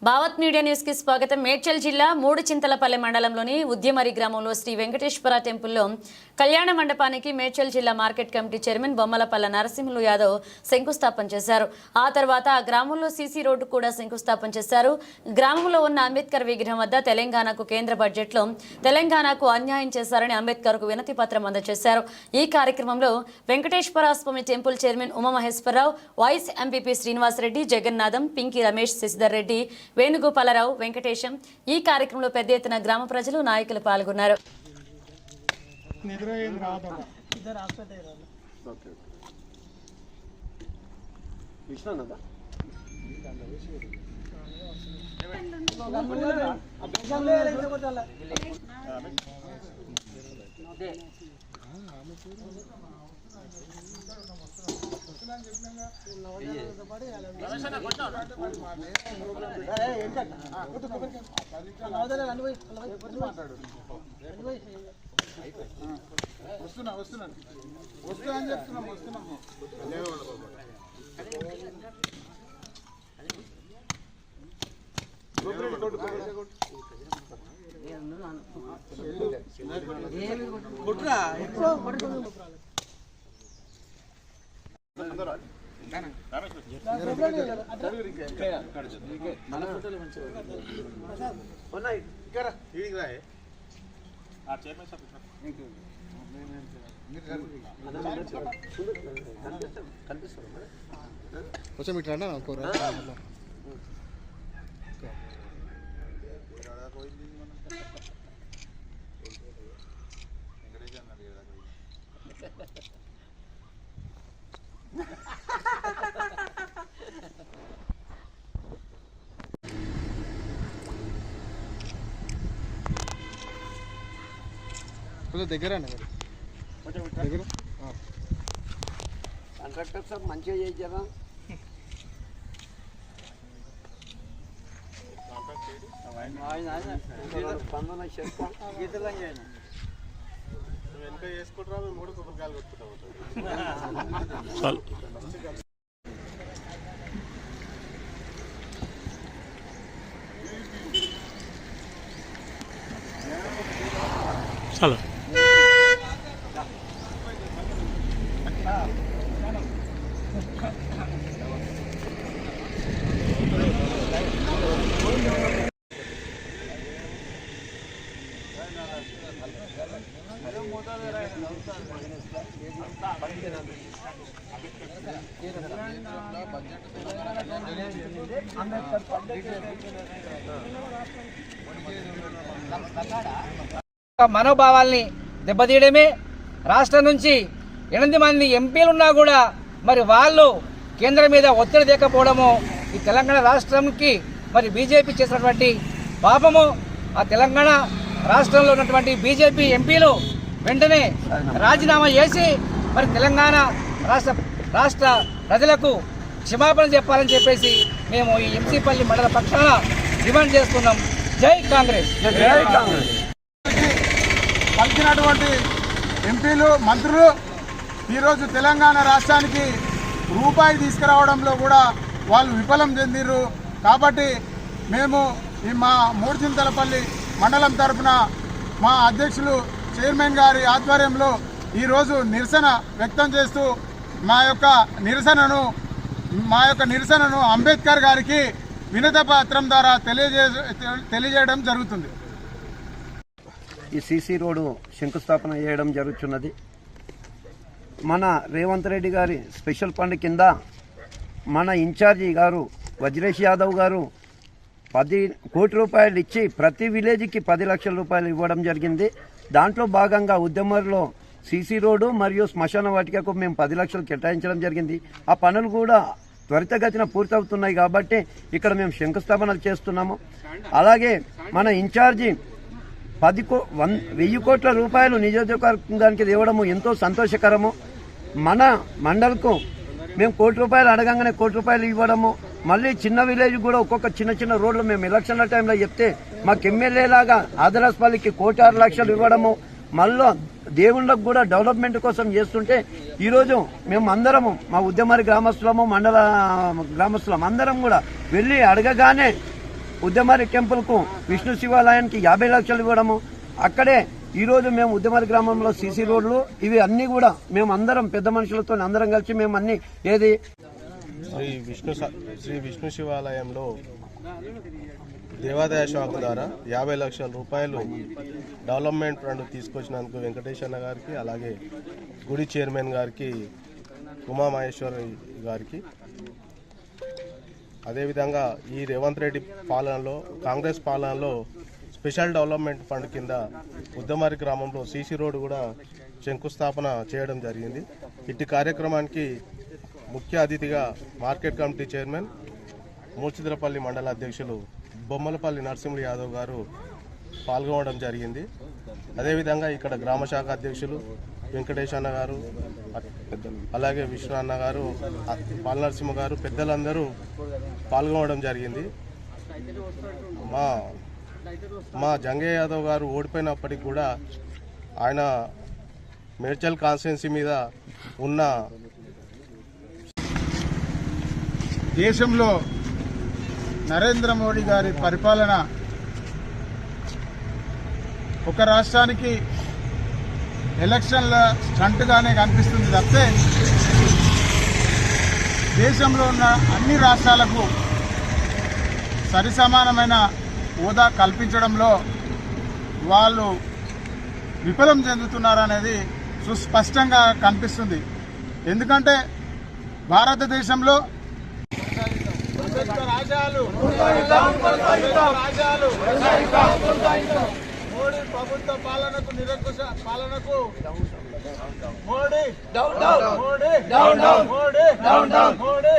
Bal Bhavat media న్యూస్కి స్వాగతం. మేడ్చల్ జిల్లా మూడు చింతలపల్లె మండలంలోని ఉద్యమరి గ్రామంలో శ్రీ వెంకటేశ్వర టెంపుల్లో కళ్యాణ మండపానికి మేడ్చల్ జిల్లా market committee chairman Bommalapalla Narasimhulu Yadav శంకుస్థాపన చేశారు. ఆ తర్వాత ఆ గ్రామంలో సీసీ రోడ్డు కూడా శంకుస్థాపన చేశారు. గ్రామంలో ఉన్న అంబేద్కర్ విగ్రహం వద్ద తెలంగాణకు కేంద్ర బడ్జెట్లో తెలంగాణకు అన్యాయం చేశారని అంబేద్కర్కు వినతి పత్రం అందజేశారు. ఈ కార్యక్రమంలో Venkateswara Swamy temple chairman Umamaheswararao vice MPP Srinivasareddy Jagannatham Pinki Ramesh Sasidhar Reddy Venugopalarao Venkatesham ఈ కార్యక్రమంలో పెద్ద ఎత్తున గ్రామ ప్రజలు నాయకులు పాల్గొన్నారు. అదే వస్తున్నా వస్తున్నాను వస్తున్నా అని చెప్తున్నాం వస్తున్నాము ఉన్నాయి ఇక్కడ కనిపిస్తుంది కొంచెం ఇట్లా అన్న కూర. కొంచెం దగ్గర మరి? దగ్గర? ఆ. కాంట్రాక్టర్ సార్ మంచిగా చేయించారా? స్పందన చెప్తా వెనక చేసుకుంటారా మేము మూడు కొబ్బరికాయలు కొట్టుకుంటాం మనోభావాల్ని దెబ్బతీయడమే రాష్ట్రం నుంచి ఎనిమిది మంది ఎంపీలు ఉన్నా కూడా మరి వాళ్ళు కేంద్రం మీద ఒత్తిడి లేకపోవడము ఈ తెలంగాణ రాష్ట్రంకి మరి బీజేపీ చేసినటువంటి పాపము. ఆ తెలంగాణ రాష్ట్రంలో ఉన్నటువంటి బీజేపీ ఎంపీలు వెంటనే రాజీనామా చేసి మరి తెలంగాణ రాష్ట్ర రాష్ట్ర ప్రజలకు క్షమాపణ చెప్పాలని చెప్పేసి మేము ఈ ఎంసీపల్లి మండల పక్షాన డిమాండ్ చేస్తున్నాం. జై కాంగ్రెస్. పలికినటువంటి ఎంపీలు మంత్రులు ఈరోజు తెలంగాణ రాష్ట్రానికి రూపాయి తీసుకురావడంలో కూడా వాళ్ళు విఫలం చెందిర్రు. కాబట్టి మేము ఈ మా మూడుచింతలపల్లి మండలం తరపున మా అధ్యక్షులు చైర్మన్ గారి ఆధ్వర్యంలో ఈరోజు నిరసన వ్యక్తం చేస్తూ మా యొక్క నిరసనను మా యొక్క నిరసనను అంబేద్కర్ గారికి వినత పత్రం ద్వారా తెలియజే తెలియజేయడం జరుగుతుంది. ఈ సీసీ రోడ్డు శంకుస్థాపన చేయడం జరుగుతున్నది మన రేవంత్ రెడ్డి గారి స్పెషల్ ఫండ్ కింద మన ఇన్ఛార్జి గారు వజ్రేష్ యాదవ్ గారు పది కోటి రూపాయలు ఇచ్చి ప్రతి విలేజ్కి పది లక్షల రూపాయలు ఇవ్వడం జరిగింది. దాంట్లో భాగంగా ఉద్యమంలో సీసీ రోడ్డు మరియు శ్మశాన వాటికకు మేము పది లక్షలు కేటాయించడం జరిగింది. ఆ పనులు కూడా త్వరితగతిన పూర్తవుతున్నాయి కాబట్టి ఇక్కడ మేము శంకుస్థాపనలు చేస్తున్నాము. అలాగే మన ఇన్ఛార్జి పది కో వన్ వెయ్యి కోట్ల రూపాయలు నియోజకవర్గానికి ఇవ్వడము ఎంతో సంతోషకరము. మన మండల్కు మేము కోటి రూపాయలు అడగంగానే కోటి రూపాయలు ఇవ్వడము. మళ్ళీ చిన్న విలేజ్ కూడా ఒక్కొక్క చిన్న చిన్న రోడ్లు మేము ఎలక్షన్ల టైంలో చెప్తే మాకు ఎమ్మెల్యేలాగా ఆదరాస్పల్లికి కోటి ఆరు లక్షలు ఇవ్వడము. మళ్ళీ దేవుళ్ళకు కూడా డెవలప్మెంట్ కోసం చేస్తుంటే ఈరోజు మేము అందరము మా ఉద్యమారి గ్రామస్తులము మండల గ్రామస్తులం అందరం కూడా వెళ్ళి అడగగానే ఉద్యమారి టెంపుల్కు విష్ణు శివాలయానికి యాభై లక్షలు ఇవ్వడము అక్కడే ఈరోజు మేము ఉద్యమారి గ్రామంలో సీసీ రోడ్లు ఇవి అన్నీ కూడా మేము అందరం పెద్ద మనుషులతో అందరం కలిసి మేము అన్ని ఏది? శ్రీ విష్ణు శ్రీ విష్ణు శివాలయంలో దేవాదాయ శాఖ ద్వారా యాభై లక్షల రూపాయలు డెవలప్మెంట్ ఫండ్ తీసుకొచ్చినందుకు వెంకటేష్ అన్న గారికి అలాగే గుడి చైర్మన్ గారికి ఉమామహేశ్వరి గారికి. అదేవిధంగా ఈ రేవంత్ రెడ్డి పాలనలో కాంగ్రెస్ పాలనలో స్పెషల్ డెవలప్మెంట్ ఫండ్ కింద ఉద్దమారి గ్రామంలో సీసీ రోడ్డు కూడా శంకుస్థాపన చేయడం జరిగింది. ఇట్టి కార్యక్రమానికి ముఖ్య అతిథిగా మార్కెట్ కమిటీ చైర్మన్ మూర్చిద్రపల్లి మండల అధ్యక్షులు బొమ్మలపల్లి నరసింహుడు యాదవ్ గారు పాల్గొనడం జరిగింది. అదేవిధంగా ఇక్కడ గ్రామ శాఖ అధ్యక్షులు వెంకటేష్ అన్న గారు అలాగే విష్ణు అన్న గారు పాలనరసింహ గారు పెద్దలందరూ పాల్గొనడం జరిగింది. మా మా జంగయ్య యాదవ్ గారు ఓడిపోయినప్పటికి కూడా ఆయన మేడ్చల్ కాన్స్టిట్యున్సీ మీద ఉన్న దేశంలో నరేంద్ర మోడీ గారి పరిపాలన ఒక రాష్ట్రానికి ఎలక్షన్ల స్టంట్గానే కనిపిస్తుంది తప్పితే దేశంలో ఉన్న అన్ని రాష్ట్రాలకు సరిసమానమైన హోదా కల్పించడంలో వాళ్ళు విఫలం చెందుతున్నారనేది సుస్పష్టంగా కనిపిస్తుంది. ఎందుకంటే భారతదేశంలో రాజ్యాలు రాజ్యాలు మోడీ ప్రభుత్వ పాలనకు నిరంకుశ పాలనకు మోడీ మోడీ మోడీ మోడీ